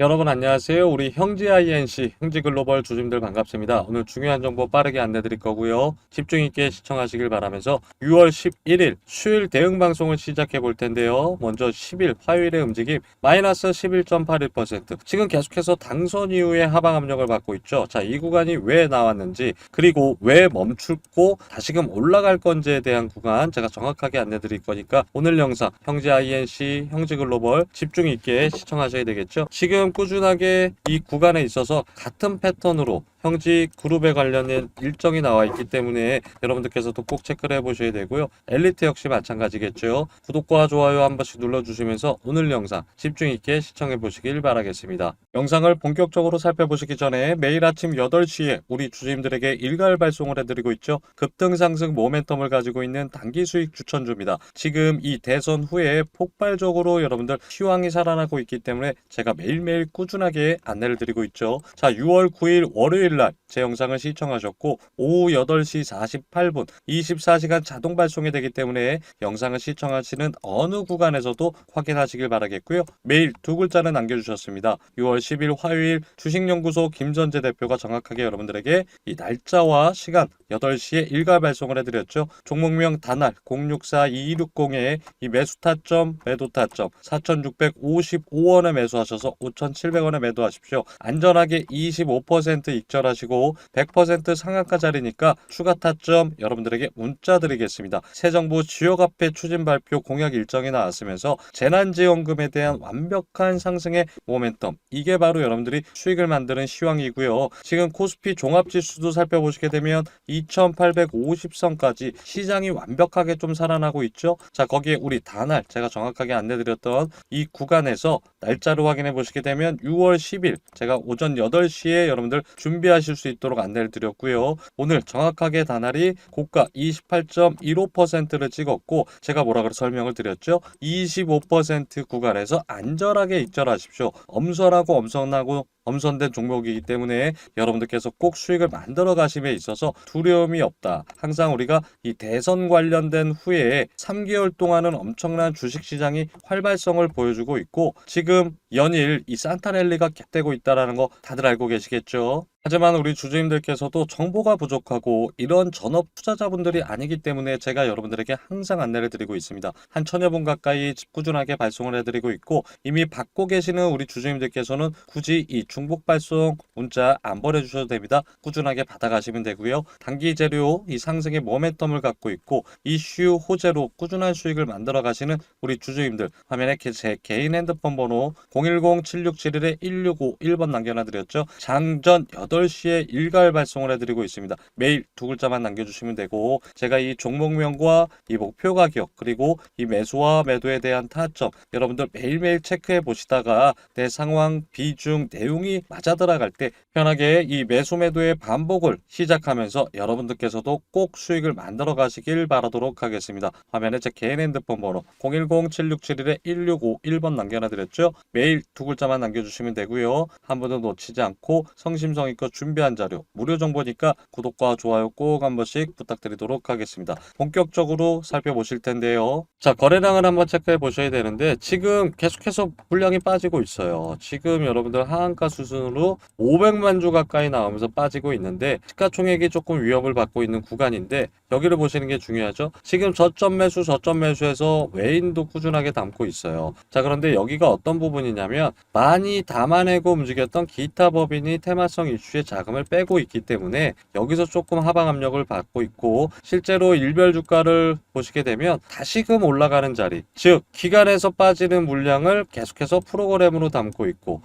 여러분 안녕하세요. 우리 형지 INC, 형지 글로벌 주주님들 반갑습니다. 오늘 중요한 정보 빠르게 안내 드릴 거고요. 집중 있게 시청하시길 바라면서 6월 11일 수요일 대응 방송을 시작해 볼 텐데요. 먼저 10일 화요일의 움직임 마이너스 11.81% 지금 계속해서 당선 이후에 하방 압력을 받고 있죠. 자, 이 구간이 왜 나왔는지 그리고 왜 멈추고 다시금 올라갈 건지에 대한 구간 제가 정확하게 안내 드릴 거니까 오늘 영상 형지 INC, 형지 글로벌 집중 있게 시청하셔야 되겠죠. 지금 꾸준하게 이 구간에 있어서 같은 패턴으로 형지 그룹에 관련된 일정이 나와 있기 때문에 여러분들께서도 꼭 체크를 해보셔야 되고요. 엘리트 역시 마찬가지겠죠. 구독과 좋아요 한 번씩 눌러주시면서 오늘 영상 집중 있게 시청해 보시길 바라겠습니다. 영상을 본격적으로 살펴보시기 전에 매일 아침 8시에 우리 주주님들에게 일괄 발송을 해드리고 있죠. 급등 상승 모멘텀을 가지고 있는 단기 수익 추천주입니다. 지금 이 대선 후에 폭발적으로 여러분들 시황이 살아나고 있기 때문에 제가 매일매일 꾸준하게 안내를 드리고 있죠. 자, 6월 9일 월요일 날 제 영상을 시청하셨고 오후 8시 48분 24시간 자동 발송이 되기 때문에 영상을 시청하시는 어느 구간에서도 확인하시길 바라겠고요. 메일 두 글자는 남겨주셨습니다. 6월 10일 화요일 주식연구소 김전재 대표가 정확하게 여러분들에게 이 날짜와 시간 8시에 일괄 발송을 해드렸죠. 종목명 단알 064260에 이 매수 타점, 매도 타점 4,655원에 매수하셔서 5,700원에 매도하십시오. 안전하게 25% 익절 하시고 100% 상한가 자리니까 추가 타점 여러분들에게 문자 드리겠습니다. 새 정부 지역화폐 추진 발표 공약 일정이 나왔으면서 재난지원금에 대한 완벽한 상승의 모멘텀 이게 바로 여러분들이 수익을 만드는 시황이고요. 지금 코스피 종합지수도 살펴보시게 되면 2850선까지 시장이 완벽하게 좀 살아나고 있죠. 자, 거기에 우리 단알 제가 정확하게 안내드렸던 이 구간에서 날짜로 확인해 보시게 되면 6월 10일 제가 오전 8시에 여러분들 준비 하실 수 있도록 안내를 드렸고요. 오늘 정확하게 단알이 고가 28.15%를 찍었고 제가 뭐라 그래 설명을 드렸죠. 25% 구간에서 안전하게 익절하십시오. 엄선하고 엄선하고 엄선된 종목이기 때문에 여러분들께서 꼭 수익을 만들어 가심에 있어서 두려움이 없다. 항상 우리가 이 대선 관련된 후에 3개월 동안은 엄청난 주식시장이 활발성을 보여주고 있고 지금 연일 이 산타랠리가 겟되고 있다라는 거 다들 알고 계시겠죠? 하지만 우리 주주님들께서도 정보가 부족하고 이런 전업 투자자분들이 아니기 때문에 제가 여러분들에게 항상 안내를 드리고 있습니다. 한 천여 분 가까이 꾸준하게 발송을 해드리고 있고 이미 받고 계시는 우리 주주님들께서는 굳이 이 중복 발송 문자 안 보내주셔도 됩니다. 꾸준하게 받아가시면 되고요. 단기 재료 이 상승의 모멘텀을 갖고 있고 이슈 호재로 꾸준한 수익을 만들어 가시는 우리 주주님들 화면에 제 개인 핸드폰 번호 010-7671-1651번 남겨놔드렸죠. 장전 8시에 일괄 발송을 해드리고 있습니다. 매일 두 글자만 남겨주시면 되고 제가 이 종목명과 이 목표 가격 그리고 이 매수와 매도에 대한 타점 여러분들 매일매일 체크해 보시다가 내 상황 비중 내용이 맞아 들어갈 때 편하게 이 매수 매도의 반복을 시작하면서 여러분들께서도 꼭 수익을 만들어 가시길 바라도록 하겠습니다. 화면에 제 개인 핸드폰 번호 010-7671-1651번 남겨놔드렸죠. 매일 두 글자만 남겨주시면 되고요. 한 번도 놓치지 않고 성심성의껏 준비한 자료 무료 정보니까 구독과 좋아요 꼭 한 번씩 부탁드리도록 하겠습니다. 본격적으로 살펴보실 텐데요. 자 거래량을 한번 체크해 보셔야 되는데 지금 계속해서 물량이 빠지고 있어요. 지금 여러분들 하한가 수준으로 500만 주 가까이 나오면서 빠지고 있는데 시가총액이 조금 위협을 받고 있는 구간인데 여기를 보시는 게 중요하죠. 지금 저점 매수 저점 매수해서 외인도 꾸준하게 담고 있어요. 자 그런데 여기가 어떤 부분이냐면 많이 담아내고 움직였던 기타 법인이 테마성 이슈에 자금을 빼고 있기 때문에 여기서 조금 하방 압력을 받고 있고 실제로 일별 주가를 보시게 되면 다시금 올라가는 자리 즉 기간에서 빠지는 물량을 계속해서 프로그램으로 담고 있고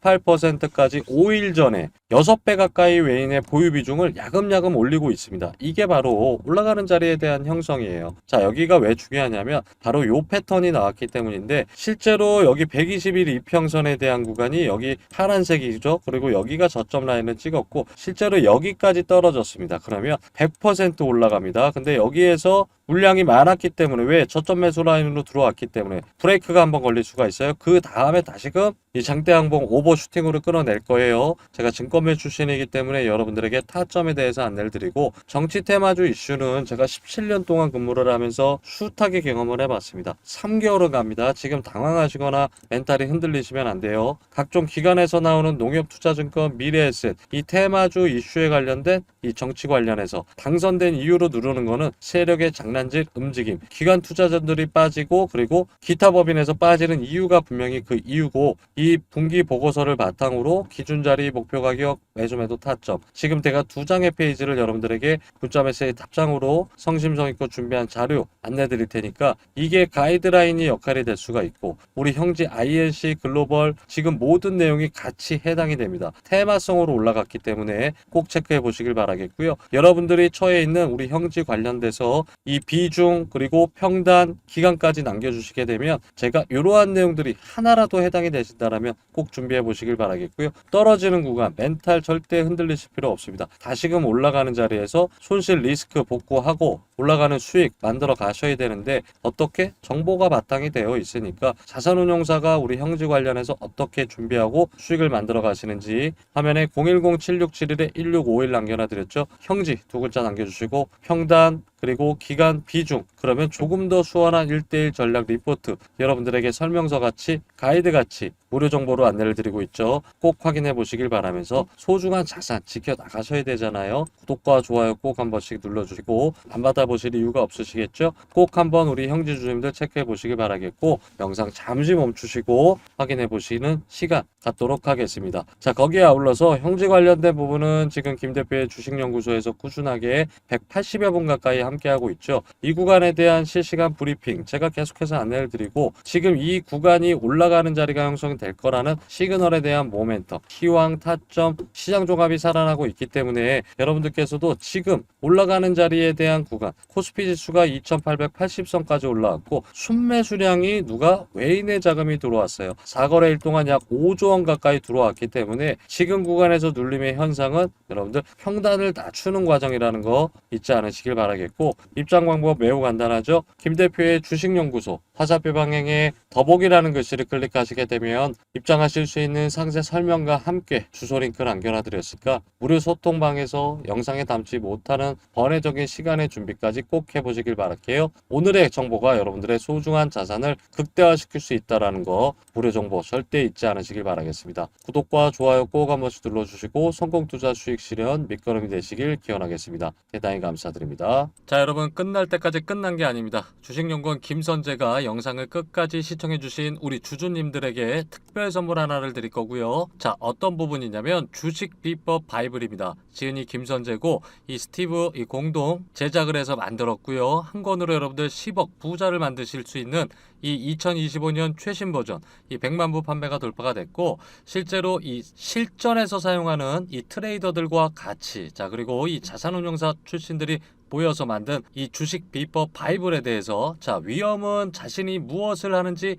0.48%까지 5일 전에 6배 가까이 외인의 보유 비중을 야금야금 올리고 있습니다. 이게 바로 올라가는 자리에 대한 형성이에요. 자, 여기가 왜 중요하냐면 바로 요 패턴이 나왔기 때문인데 실제로 여기 120일 이평선에 대한 구간이 여기 파란색이죠. 그리고 여기가 저점 라인을 찍었고 실제로 여기까지 떨어졌습니다. 그러면 100% 올라갑니다. 근데 여기에서 물량이 많았기 때문에 왜 저점 매수 라인으로 들어왔기 때문에 브레이크가 한번 걸릴 수가 있어요. 그 다음에 다시금 이 장대 항봉 오버슈팅으로 끌어낼 거예요. 제가 증권매 출신이기 때문에 여러분들에게 타점에 대해서 안내를 드리고 정치 테마주 이슈는 제가 17년 동안 근무를 하면서 숱하게 경험을 해봤습니다. 3개월은 갑니다. 지금 당황하시거나 멘탈이 흔들리시면 안 돼요. 각종 기관에서 나오는 농협투자증권 미래에셋 이 테마주 이슈에 관련된 이 정치 관련해서 당선된 이유로 누르는 거는 세력의 장난 질 움직임 기관 투자자들이 빠지고 그리고 기타 법인에서 빠지는 이유가 분명히 그 이유고 이 분기 보고서를 바탕으로 기준 자리 목표 가격 매수 매도 타점 지금 제가 두 장의 페이지를 여러분들에게 문자 메시지 답장으로 성심성의껏 준비한 자료 안내 드릴 테니까 이게 가이드라인이 역할이 될 수가 있고 우리 형제 INC 글로벌 지금 모든 내용이 같이 해당이 됩니다. 테마성으로 올라갔기 때문에 꼭 체크해 보시길 바라겠고요. 여러분들이 처해 있는 우리 형제 관련돼서 이 비중 그리고 평단 기간까지 남겨주시게 되면 제가 이러한 내용들이 하나라도 해당이 되신다라면 꼭 준비해 보시길 바라겠고요. 떨어지는 구간 멘탈 절대 흔들리실 필요 없습니다. 다시금 올라가는 자리에서 손실 리스크 복구하고 올라가는 수익 만들어 가셔야 되는데 어떻게 정보가 바탕이 되어 있으니까 자산운용사가 우리 형제 관련해서 어떻게 준비하고 수익을 만들어 가시는지 화면에 010-7671-1651 남겨놔 드렸죠. 형지 두 글자 남겨주시고 평단 그리고 기간 비중 그러면 조금 더 수월한 1대1 전략 리포트 여러분들에게 설명서 같이 가이드 같이 무료 정보로 안내를 드리고 있죠. 꼭 확인해 보시길 바라면서 소중한 자산 지켜 나가셔야 되잖아요. 구독과 좋아요 꼭 한 번씩 눌러주시고 안 받아보실 이유가 없으시겠죠? 꼭 한번 우리 형제 주님들 체크해 보시길 바라겠고 영상 잠시 멈추시고 확인해 보시는 시간 갖도록 하겠습니다. 자 거기에 아울러서 형제 관련된 부분은 지금 김 대표의 주식연구소에서 꾸준하게 180여 분 가까이 함께하고 있죠. 이 구간에 대한 실시간 브리핑 제가 계속해서 안내를 드리고 지금 이 구간이 올라가는 자리가 형성 될 거라는 시그널에 대한 모멘텀, 희왕, 타점, 시장 종합이 살아나고 있기 때문에 여러분들께서도 지금 올라가는 자리에 대한 구간 코스피 지수가 2880선까지 올라왔고 순매수량이 누가 외인의 자금이 들어왔어요. 4거래일 동안 약 5조 원 가까이 들어왔기 때문에 지금 구간에서 눌림의 현상은 여러분들 평단을 낮추는 과정이라는 거 잊지 않으시길 바라겠고 입장 방법 매우 간단하죠. 김 대표의 주식연구소 화살표 방향에 더보기라는 글씨를 클릭하시게 되면 입장하실 수 있는 상세 설명과 함께 주소 링크를 남겨놔 드렸으니까 무료 소통방에서 영상에 담지 못하는 번외적인 시간의 준비까지 꼭 해보시길 바랄게요. 오늘의 정보가 여러분들의 소중한 자산을 극대화시킬 수 있다라는 거 무료 정보 절대 잊지 않으시길 바라겠습니다. 구독과 좋아요 꼭 한 번씩 눌러주시고 성공 투자 수익 실현 밑거름이 되시길 기원하겠습니다. 대단히 감사드립니다. 자 여러분 끝날 때까지 끝난 게 아닙니다. 주식연구원 김선재가 영상을 끝까지 시청해주신 우리 주주님들에게 특별 선물 하나를 드릴 거고요. 자 어떤 부분이냐면 주식 비법 바이블입니다. 지은이 김선재고 이 스티브 이 공동 제작을 해서 만들었고요. 한 권으로 여러분들 10억 부자를 만드실 수 있는 이 2025년 최신 버전 이 100만 부 판매가 돌파가 됐고 실제로 이 실전에서 사용하는 이 트레이더들과 같이 자 그리고 이 자산운용사 출신들이 모여서 만든 이 주식 비법 바이블에 대해서 자 위험은 자신이 무엇을 하는지